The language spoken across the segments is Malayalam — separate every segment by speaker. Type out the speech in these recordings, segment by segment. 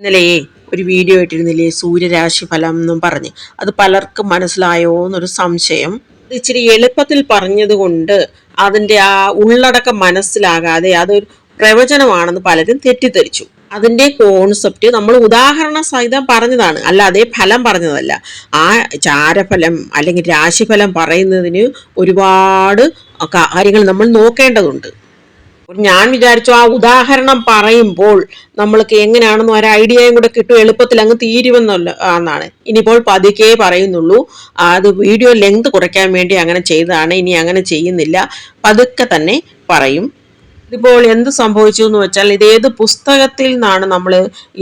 Speaker 1: ഇന്നലെ ഒരു വീഡിയോ ഇട്ടിരുന്നില്ലേ? സൂര്യരാശി ഫലം എന്നും പറഞ്ഞ്. അത് പലർക്കും മനസ്സിലായോ എന്നൊരു സംശയം. ഇച്ചിരി എളുപ്പത്തിൽ പറഞ്ഞതുകൊണ്ട് അതിന്റെ ആ ഉള്ളടക്കം മനസ്സിലാകാതെ അതൊരു പ്രവചനമാണെന്ന് പലരും തെറ്റിദ്ധരിച്ചു. അതിന്റെ കോൺസെപ്റ്റ് നമ്മൾ ഉദാഹരണ സഹിതം പറഞ്ഞതാണ്. അല്ലാതെ ഫലം പറഞ്ഞതല്ല. ആ ചാരഫലം അല്ലെങ്കിൽ രാശിഫലം പറയുന്നതിന് ഒരുപാട് കാര്യങ്ങൾ നമ്മൾ നോക്കേണ്ടതുണ്ട്. ഞാൻ വിചാരിച്ചു ആ ഉദാഹരണം പറയുമ്പോൾ നമ്മൾക്ക് എങ്ങനെയാണെന്ന് ഒരു ഐഡിയയും കൂടെ കിട്ടും എളുപ്പത്തിൽ അങ്ങ് തീരുമെന്നല്ല എന്നാണ് ഇനിയിപ്പോൾ പതുക്കെ പറയുന്നുള്ളൂ. അത് വീഡിയോ ലെങ്ത് കുറയ്ക്കാൻ വേണ്ടി അങ്ങനെ ചെയ്തതാണ് ഇനി അങ്ങനെ ചെയ്യുന്നില്ല. പതുക്കെ തന്നെ പറയും. ഇതിപ്പോൾ എന്ത് സംഭവിച്ചു എന്ന് വെച്ചാൽ ഇത് ഏത് പുസ്തകത്തിൽ നിന്നാണ് നമ്മൾ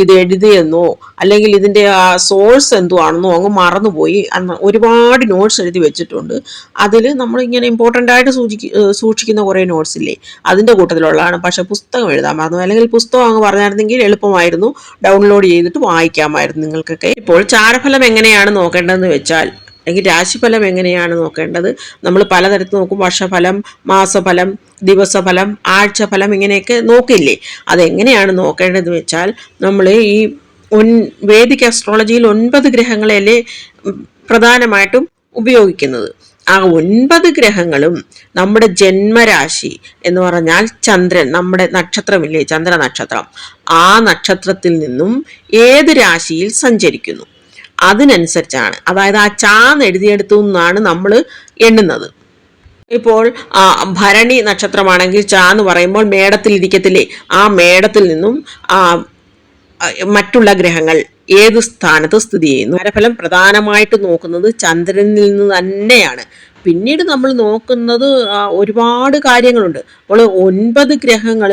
Speaker 1: ഇത് എഴുതിയെന്നോ അല്ലെങ്കിൽ ഇതിന്റെ ആ സോഴ്സ് എന്തോ ആണെന്നോ അങ്ങ് മറന്നുപോയി. ഒരുപാട് നോട്ട്സ് എഴുതി വെച്ചിട്ടുണ്ട്. അതിൽ നമ്മൾ ഇങ്ങനെ ഇമ്പോർട്ടന്റ് ആയിട്ട് സൂചി സൂക്ഷിക്കുന്ന കുറേ നോട്ട്സ് ഇല്ലേ? അതിന്റെ കൂട്ടത്തിലുള്ളതാണ്. പക്ഷെ പുസ്തകം എഴുതാൻ മറന്നു. അല്ലെങ്കിൽ പുസ്തകം അങ്ങ് പറഞ്ഞായിരുന്നെങ്കിൽ എളുപ്പമായിരുന്നു. ഡൗൺലോഡ് ചെയ്തിട്ട് വായിക്കാമായിരുന്നു നിങ്ങൾക്കൊക്കെ. ഇപ്പോൾ ചാരഫലം എങ്ങനെയാണ് നോക്കേണ്ടതെന്ന് വെച്ചാൽ അല്ലെങ്കിൽ രാശിഫലം എങ്ങനെയാണ് നോക്കേണ്ടത്? നമ്മൾ പലതരത്ത് നോക്കും. വർഷഫലം മാസഫലം ദിവസഫലം ആഴ്ചഫലം ഇങ്ങനെയൊക്കെ നോക്കില്ലേ? അതെങ്ങനെയാണ് നോക്കേണ്ടതെന്ന് വെച്ചാൽ നമ്മൾ ഈ ഒൻ വേദിക് അസ്ട്രോളജിയിൽ ഒൻപത് ഗ്രഹങ്ങളല്ലേ പ്രധാനമായിട്ടും ഉപയോഗിക്കുന്നത്. ആ ഒൻപത് ഗ്രഹങ്ങളും നമ്മുടെ ജന്മരാശി എന്ന് പറഞ്ഞാൽ ചന്ദ്രൻ നമ്മുടെ നക്ഷത്രമില്ലേ? ചന്ദ്ര നക്ഷത്രം ആ നക്ഷത്രത്തിൽ നിന്നും ഏത് രാശിയിൽ സഞ്ചരിക്കുന്നു? അതിനനുസരിച്ചാണ്. അതായത് ആ ചാന്ന് എഴുതിയെടുത്തു എന്നാണ് നമ്മൾ എണ്ണുന്നത്. ഇപ്പോൾ ഭരണി നക്ഷത്രമാണെങ്കിൽ ചാ എന്ന് പറയുമ്പോൾ മേടത്തിൽ ഇരിക്കത്തില്ലേ? ആ മേടത്തിൽ നിന്നും മറ്റുള്ള ഗ്രഹങ്ങൾ ഏത് സ്ഥാനത്ത് സ്ഥിതി ചെയ്യുന്നു? ഫലം പ്രധാനമായിട്ട് നോക്കുന്നത് ചന്ദ്രനിൽ നിന്ന് തന്നെയാണ്. പിന്നീട് നമ്മൾ നോക്കുന്നത് ഒരുപാട് കാര്യങ്ങളുണ്ട്. അപ്പോൾ ഒൻപത് ഗ്രഹങ്ങൾ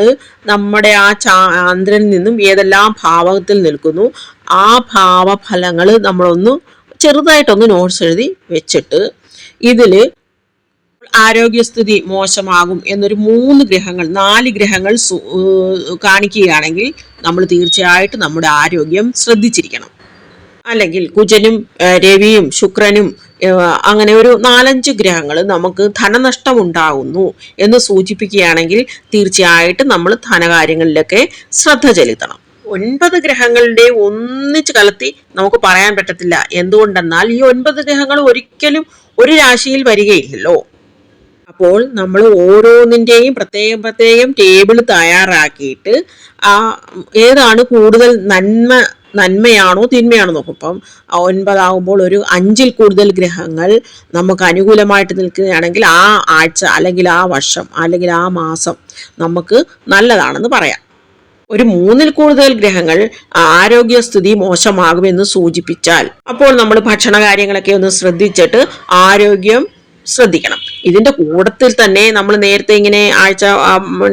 Speaker 1: നമ്മുടെ ആ ചന്ദ്രനിൽ നിന്നും ഏതെല്ലാം ഭാവത്തിൽ നിൽക്കുന്നു? ആ ഭാവഫലങ്ങൾ നമ്മളൊന്ന് ചെറുതായിട്ടൊന്ന് നോട്ട്സ് എഴുതി വെച്ചിട്ട് ഇതിൽ ആരോഗ്യസ്ഥിതി മോശമാകും എന്നൊരു മൂന്ന് ഗ്രഹങ്ങൾ നാല് ഗ്രഹങ്ങൾ കാണിക്കുകയാണെങ്കിൽ നമ്മൾ തീർച്ചയായിട്ടും നമ്മുടെ ആരോഗ്യം ശ്രദ്ധിച്ചിരിക്കണം. അല്ലെങ്കിൽ കുജനും രവിയും ശുക്രനും അങ്ങനെ ഒരു നാലഞ്ച് ഗ്രഹങ്ങൾ നമുക്ക് ധനനഷ്ടം ഉണ്ടാകുന്നു എന്ന് സൂചിപ്പിക്കുകയാണെങ്കിൽ തീർച്ചയായിട്ടും നമ്മൾ ധനകാര്യങ്ങളിലൊക്കെ ശ്രദ്ധ ചെലുത്തണം. ഒൻപത് ഗ്രഹങ്ങളുടെ ഒന്നിച്ച് കലർത്തി നമുക്ക് പറയാൻ പറ്റത്തില്ല. എന്തുകൊണ്ടെന്നാൽ ഈ ഒൻപത് ഗ്രഹങ്ങൾ ഒരിക്കലും ഒരു രാശിയിൽ വരികയില്ലല്ലോ. അപ്പോൾ നമ്മൾ ഓരോന്നിന്റെയും പ്രത്യേകം പ്രത്യേകം ടേബിൾ തയ്യാറാക്കിയിട്ട് ആ ഏതാണ് കൂടുതൽ നന്മ നന്മയാണോ തിന്മയാണോ നോക്കും ഇപ്പം ഒൻപതാകുമ്പോൾ ഒരു അഞ്ചിൽ കൂടുതൽ ഗ്രഹങ്ങൾ നമുക്ക് അനുകൂലമായിട്ട് നിൽക്കുകയാണെങ്കിൽ ആ ആഴ്ച അല്ലെങ്കിൽ ആ വർഷം അല്ലെങ്കിൽ ആ മാസം നമുക്ക് നല്ലതാണെന്ന് പറയാം. ഒരു മൂന്നിൽ കൂടുതൽ ഗ്രഹങ്ങൾ ആരോഗ്യസ്ഥിതി മോശമാകുമെന്ന് സൂചിപ്പിച്ചാൽ. അപ്പോൾ നമ്മൾ ഭക്ഷണ കാര്യങ്ങളൊക്കെ ഒന്ന് ശ്രദ്ധിച്ചിട്ട് ആരോഗ്യം ശ്രദ്ധിക്കണം. ഇതിന്റെ കൂടത്തിൽ തന്നെ നമ്മൾ നേരത്തെ ഇങ്ങനെ ആഴ്ച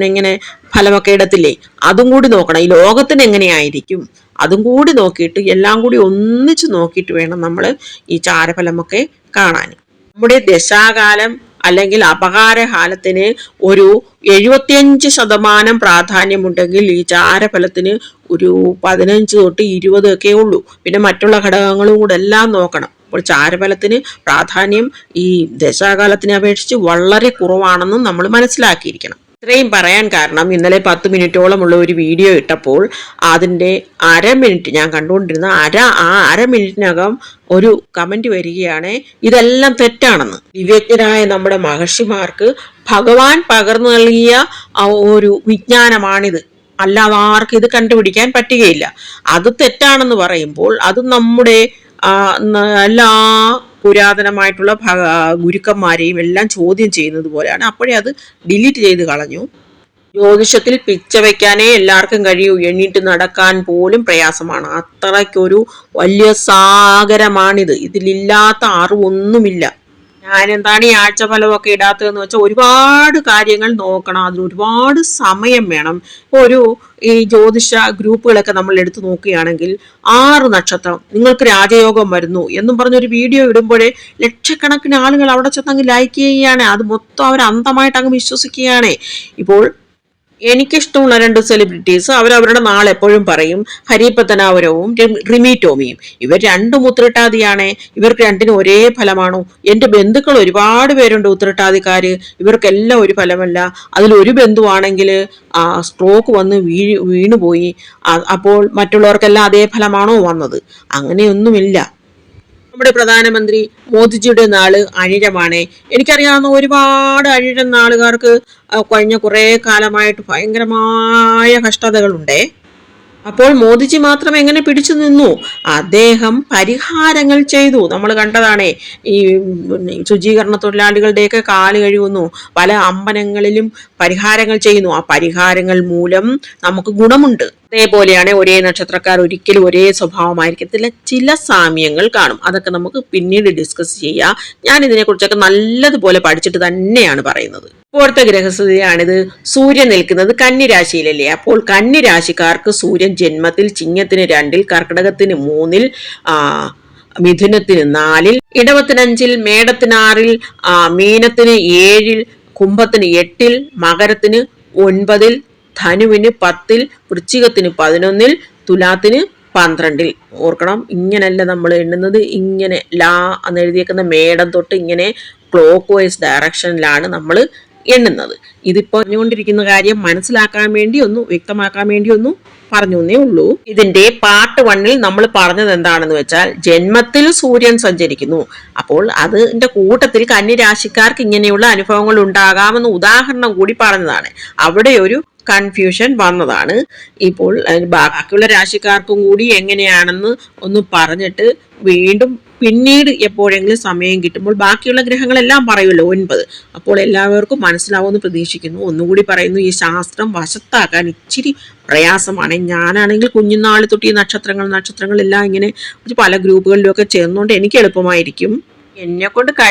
Speaker 1: ഇങ്ങനെ ഫലമൊക്കെ ഇടത്തില്ലേ? അതും കൂടി നോക്കണം. ഈ ലോകത്തിന് എങ്ങനെയായിരിക്കും? അതും കൂടി നോക്കിയിട്ട് എല്ലാം കൂടി ഒന്നിച്ച് നോക്കിയിട്ട് വേണം നമ്മൾ ഈ ചാരഫലമൊക്കെ കാണാൻ. നമ്മുടെ ദശാകാലം അല്ലെങ്കിൽ അപകാരഹാലത്തിന് ഒരു എഴുപത്തിയഞ്ച് ശതമാനം പ്രാധാന്യമുണ്ടെങ്കിൽ ഈ ചാരഫലത്തിന് ഒരു പതിനഞ്ച് തൊട്ട് ഇരുപത് ഒക്കെ ഉള്ളൂ. പിന്നെ മറ്റുള്ള ഘടകങ്ങളും കൂടെ എല്ലാം നോക്കണം. അപ്പോൾ ചാരഫലത്തിന് പ്രാധാന്യം ഈ ദശാകാലത്തിനെ അപേക്ഷിച്ച് വളരെ കുറവാണെന്നും നമ്മൾ മനസ്സിലാക്കിയിരിക്കണം. ഇത്രയും പറയാൻ കാരണം ഇന്നലെ പത്ത് മിനിറ്റോളമുള്ള ഒരു വീഡിയോ ഇട്ടപ്പോൾ അതിന്റെ അര മിനിറ്റ് ഞാൻ കണ്ടുകൊണ്ടിരുന്ന അര ആ അര മിനിറ്റിനകം ഒരു കമന്റ് വരികയാണ് ഇതെല്ലാം തെറ്റാണെന്ന്. വിവേകരായ നമ്മുടെ മഹർഷിമാർക്ക് ഭഗവാൻ പകർന്നു നൽകിയ ഒരു വിജ്ഞാനമാണിത്. അല്ലാതെ ആർക്കും ഇത് കണ്ടുപിടിക്കാൻ പറ്റുകയില്ല. അത് തെറ്റാണെന്ന് പറയുമ്പോൾ അത് നമ്മുടെ എല്ലാ പുരാതനമായിട്ടുള്ള ഗുരുക്കന്മാരെയും എല്ലാം ചോദ്യം ചെയ്യുന്നത് പോലെയാണ്. അപ്പോഴേ അത് ഡിലീറ്റ് ചെയ്ത് കളഞ്ഞു. ജ്യോതിഷത്തിൽ പിച്ച വയ്ക്കാനേ എല്ലാവർക്കും കഴിയൂ. എണ്ണീട്ട് നടക്കാൻ പോലും പ്രയാസമാണ്. അത്രയ്ക്കൊരു വലിയ സാഗരമാണിത്. ഇതിലില്ലാത്ത അറിവൊന്നുമില്ല. ഞാൻ എന്താണ് ഈ ആഴ്ചഫലമൊക്കെ ഇടാത്തതെന്ന് വെച്ചാൽ ഒരുപാട് കാര്യങ്ങൾ നോക്കണം. അതിന് ഒരുപാട് സമയം വേണം. ഒരു ഈ ജ്യോതിഷ ഗ്രൂപ്പുകളൊക്കെ നമ്മൾ എടുത്തു നോക്കുകയാണെങ്കിൽ ആറ് നക്ഷത്രം നിങ്ങൾക്ക് രാജയോഗം വരുന്നു എന്നും പറഞ്ഞൊരു വീഡിയോ ഇടുമ്പോഴേ ലക്ഷക്കണക്കിന് ആളുകൾ അവിടെ ചെന്ന് അങ്ങ് ലൈക്ക് ചെയ്യുകയാണ്. അത് മൊത്തം അവർ അന്ധമായിട്ട് അങ്ങ് വിശ്വസിക്കുകയാണ്. ഇപ്പോൾ എനിക്കിഷ്ടമുള്ള രണ്ട് സെലിബ്രിറ്റീസ് അവരവരുടെ നാളെപ്പോഴും പറയും. ഹരിപത്തനാപുരവും റിമി- ടോമിയും. ഇവർ രണ്ടും ഉത്തരട്ടാതിയാണ് ഇവർക്ക് രണ്ടിനും ഒരേ ഫലമാണോ. എന്റെ ബന്ധുക്കൾ ഒരുപാട് പേരുണ്ട് ഉത്തരട്ടാതിക്കാർ ഇവർക്കെല്ലാം ഒരു ഫലമല്ല. അതിലൊരു ബന്ധുവാണെങ്കിൽ സ്ട്രോക്ക് വന്ന് വീഴ് വീണുപോയി. അപ്പോൾ മറ്റുള്ളവർക്കെല്ലാം അതേ ഫലമാണോ വന്നത്? അങ്ങനെയൊന്നുമില്ല. നമ്മുടെ പ്രധാനമന്ത്രി മോദിജിയുടെ നാൾ അഴിരമാണ് എനിക്കറിയാവുന്ന ഒരുപാട് അഴിരം നാളുകാർക്ക് കഴിഞ്ഞ കുറേ കാലമായിട്ട് ഭയങ്കരമായ കഷ്ടതകളുണ്ടേ. അപ്പോൾ മോദിജി മാത്രം എങ്ങനെ പിടിച്ചു നിന്നു? അദ്ദേഹം പരിഹാരങ്ങൾ ചെയ്തു. നമ്മൾ കണ്ടതാണേ ഈ ശുചീകരണ തൊഴിലാളികളുടെയൊക്കെ കാൽ കഴിയുന്നു പല അമ്പലങ്ങളിലും പരിഹാരങ്ങൾ ചെയ്യുന്നു. ആ പരിഹാരങ്ങൾ മൂലം നമുക്ക് ഗുണമുണ്ട്. അതേപോലെയാണ് ഒരേ നക്ഷത്രക്കാർ ഒരിക്കലും ഒരേ സ്വഭാവമായിരിക്കത്തില്ല. ചില സാമ്യങ്ങൾ കാണും. അതൊക്കെ നമുക്ക് പിന്നീട് ഡിസ്കസ് ചെയ്യാം. ഞാൻ ഇതിനെക്കുറിച്ചൊക്കെ നല്ലതുപോലെ പഠിച്ചിട്ട് തന്നെയാണ് പറയുന്നത്. ഇപ്പോഴത്തെ ഗ്രഹസ്ഥിതിയാണിത്. സൂര്യൻ നിൽക്കുന്നത് കന്നിരാശിയിലല്ലേ. അപ്പോൾ കന്നിരാശിക്കാർക്ക് സൂര്യൻ ജന്മത്തിൽ ചിങ്ങത്തിന് രണ്ടിൽ കർക്കിടകത്തിന് മൂന്നിൽ മിഥുനത്തിന് നാലിൽ ഇടവത്തിനഞ്ചിൽ മേടത്തിനാറിൽ മീനത്തിന് ഏഴിൽ കുംഭത്തിന് എട്ടിൽ മകരത്തിന് ഒൻപതിൽ ധനുവിന് പത്തിൽ വൃശ്ചികത്തിന് പതിനൊന്നിൽ തുലാത്തിന് പന്ത്രണ്ടിൽ. ഓർക്കണം ഇങ്ങനല്ല നമ്മൾ എണ്ണുന്നത്. ഇങ്ങനെ ലാ എന്ന് എഴുതിയേക്കുന്ന മേടം തൊട്ട് ഇങ്ങനെ ക്ലോക്ക് വൈസ് ഡയറക്ഷനിലാണ് നമ്മൾ എണ്ണുന്നത്. ഇതിപ്പോൾ പറഞ്ഞുകൊണ്ടിരിക്കുന്ന കാര്യം മനസ്സിലാക്കാൻ വേണ്ടി വ്യക്തമാക്കാൻ വേണ്ടി പറഞ്ഞു എന്നേ ഉള്ളൂ. ഇതിന്റെ പാർട്ട് വണ്ണിൽ നമ്മൾ പറഞ്ഞത് എന്താണെന്ന് വെച്ചാൽ ജന്മത്തിൽ സൂര്യൻ സഞ്ചരിക്കുന്നു. അപ്പോൾ അതിന്റെ കൂട്ടത്തിൽ കന്യരാശിക്കാർക്ക് ഇങ്ങനെയുള്ള അനുഭവങ്ങൾ ഉണ്ടാകാമെന്ന് ഉദാഹരണം കൂടി പറഞ്ഞതാണ്. അവിടെ ഒരു കൺഫ്യൂഷൻ വന്നതാണ്. ഇപ്പോൾ ബാക്കിയുള്ള രാശിക്കാർക്കും കൂടി എങ്ങനെയാണെന്ന് ഒന്ന് പറഞ്ഞിട്ട് വീണ്ടും പിന്നീട് എപ്പോഴെങ്കിലും സമയം കിട്ടുമ്പോൾ ബാക്കിയുള്ള ഗ്രഹങ്ങളെല്ലാം പറയുമല്ലോ ഒൻപത്. അപ്പോൾ എല്ലാവർക്കും മനസ്സിലാവുമെന്ന് പ്രതീക്ഷിക്കുന്നു. ഒന്നുകൂടി പറയുന്നു ഈ ശാസ്ത്രം വശത്താക്കാൻ ഇച്ചിരി പ്രയാസമാണ്. ഞാനാണെങ്കിൽ കുഞ്ഞുനാൾ തൊട്ട് ഈ നക്ഷത്രങ്ങൾ നക്ഷത്രങ്ങളെല്ലാം ഇങ്ങനെ പല ഗ്രൂപ്പുകളിലൊക്കെ ചേർന്നുകൊണ്ട് എനിക്ക് എളുപ്പമായിരിക്കും. എന്നെ കൊണ്ട് കഴി